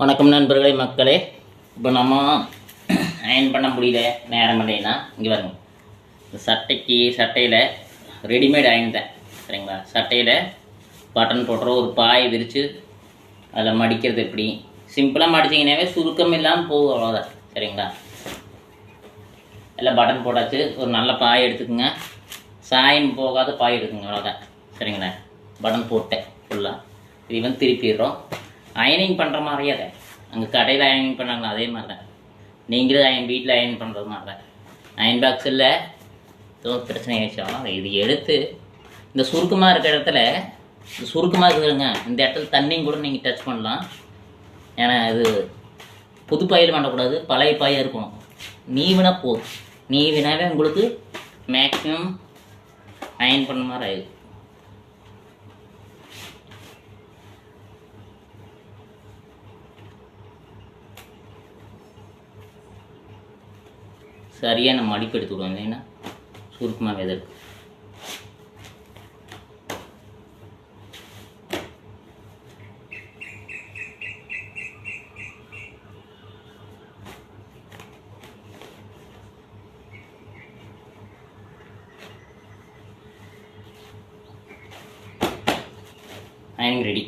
வணக்கம் நண்பர்களே மக்களே. இப்போ நம்ம அயன் பண்ண முடியல நேரம் இல்லைன்னா. இங்கே வருங்க இந்த சட்டைக்கு சட்டையில் ரெடிமேட் அயன் தான். சரிங்களா? சட்டையில் பட்டன் போடுற ஒரு பாய் விரித்து அதில் மடிக்கிறது எப்படி? சிம்பிளாக மடிச்சிங்கனாவே சுருக்கம் இல்லாமல் போகும் அவ்வளோதான் சரிங்களா? எல்லாம் பட்டன் போட்டாச்சு. ஒரு நல்ல பாய் எடுத்துக்கோங்க. சாயம் போகாத பாய் எடுக்குங்க அவ்வளோதான் சரிங்களா? பட்டன் போட்டேன் ஃபுல்லாக இது வந்து திருப்பிடுறோம். அயனிங் பண்ணுற மாதிரியே அதை அங்கே கடையில் அயனிங் பண்ணாங்களா அதே மாதிரி தான் நீங்களும் அயன் வீட்டில் அயன் பண்ணுறது மாதிரி தான் அயன் இல்லை. ஏதோ பிரச்சனை ஆயிடுச்சாலும் இது எடுத்து இந்த சுருக்கமாக இருக்கிற இடத்துல இந்த சுருக்கமாக இருக்குதுங்க. இந்த இடத்துல தண்ணியும் கூட நீங்கள் டச் பண்ணலாம். ஏன்னா இது புது பாயில் பண்ணக்கூடாது பழைய பாயாக இருக்கணும். நீவினா போதும். நீவினாவே உங்களுக்கு மேக்ஸிமம் அயன் பண்ண மாதிரி ஆயிடும். சரியாக நம்ம மடிப்பு எடுத்து விடுவோம். ஏன்னா சுருக்கமாக விதை இருக்கு. அயனிங் ரெடி